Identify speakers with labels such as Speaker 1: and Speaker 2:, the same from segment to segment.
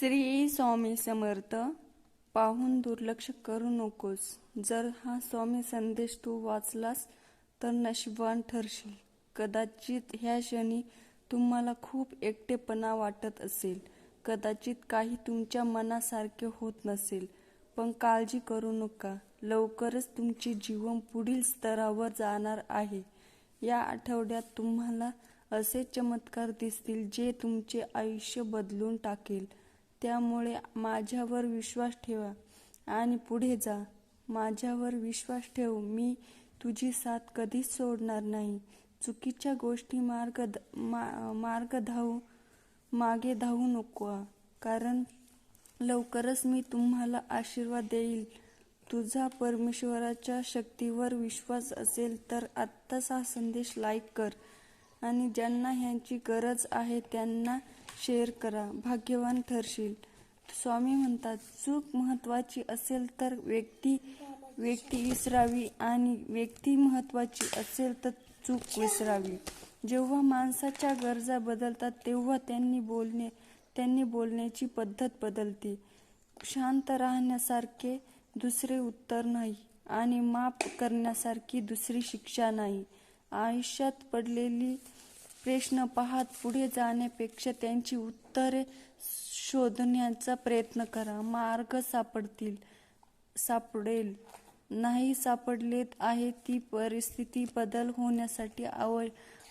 Speaker 1: श्री स्वामी समर्थ पाहून दुर्लक्ष करू नकोस. जर हा स्वामी संदेश तू वाचलास तर नशिबान ठरशील. कदाचित ह्या क्षणी तुम्हाला खूप एकटेपणा वाटत असेल. कदाचित काही तुमच्या मनासारखे होत नसेल. पण काळजी करू नका. लवकरच तुमचे जीवन पुढील स्तरावर जाणार आहे. या आठवड्यात तुम्हाला असे चमत्कार दिसतील जे तुमचे आयुष्य बदलून टाकेल. त्यामुळे माझ्यावर विश्वास ठेवा आणि पुढे जा. माझ्यावर विश्वास ठेव. मी तुझी साथ कधीच सोडणार नाही. चुकीच्या गोष्टी मार्ग मा, मार्ग धावू मागे धावू नको. कारण लवकरच मी तुम्हाला आशीर्वाद देईल. तुझा परमेश्वराच्या शक्तीवर विश्वास असेल तर आत्ताच हा संदेश लाईक कर. आणि ज्यांना ह्यांची गरज आहे त्यांना शेअर करा भाग्यवान ठरशील. स्वामी म्हणतात चूक महत्वाची असेल तर व्यक्ती व्यक्ती विसरावी आणि व्यक्ती महत्वाची असेल तर चूक विसरावी. जेव्हा माणसाच्या गरजा बदलतात तेव्हा त्यांनी बोलणे त्यांनी बोलण्याची पद्धत बदलते. शांत राहण्यासारखे दुसरे उत्तर नाही आणि माफ करण्यासारखी दुसरी शिक्षा नाही. आयुष्यात पडलेली प्रश्न पाहत पुढे जाण्यापेक्षा त्यांची उत्तरे शोधण्याचा प्रयत्न करा. मार्ग सापडतील सापडेल. नाही सापडलेत आहे ती परिस्थिती बदल होण्यासाठी आव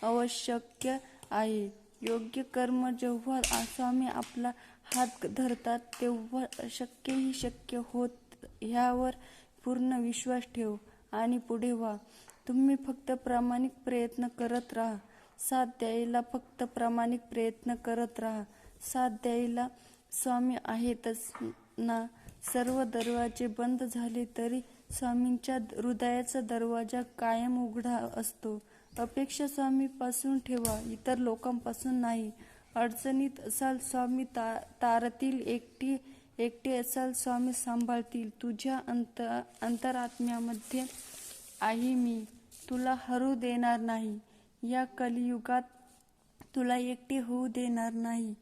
Speaker 1: आवश्यक आहे. योग्य कर्म जेव्हा स्वामी आपला हात धरतात तेव्हा अशक्यही शक्य होत ह्यावर पूर्ण विश्वास ठेव आणि पुढे व्हा. तुम्ही फक्त प्रामाणिक प्रयत्न करत राहा. साथ द्यायला फक्त प्रामाणिक प्रयत्न करत राहा. साथ द्यायला स्वामी आहेतच ना? सर्व दरवाजे बंद झाले तरी स्वामींच्या हृदयाचा दरवाजा कायम उघडा असतो. अपेक्षा स्वामीपासून ठेवा इतर लोकांपासून नाही. अडचणीत असाल स्वामी ता तारतील एकटी एकटे असाल स्वामी सांभाळतील. तुझ्या अंत अंतरात्म्यामध्ये आहे मी. तुला हरू देणार नाही. या कलियुगात तुला एकटे होऊ देणार नाही.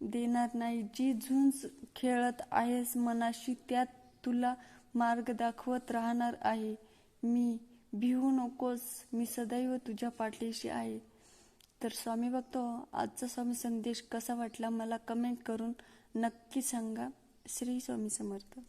Speaker 1: देणार नाही. जी झुंज खेळत आहेस मनाशी त्यात तुला मार्ग दाखवत राहणार आहे. मी भिवू नकोस. मी सदैव तुझ्या पाठीशी आहे. तर स्वामी बघतो आजचा स्वामी संदेश कसा वाटला मला कमेंट करून नक्की सांगा. श्री स्वामी समर्थ.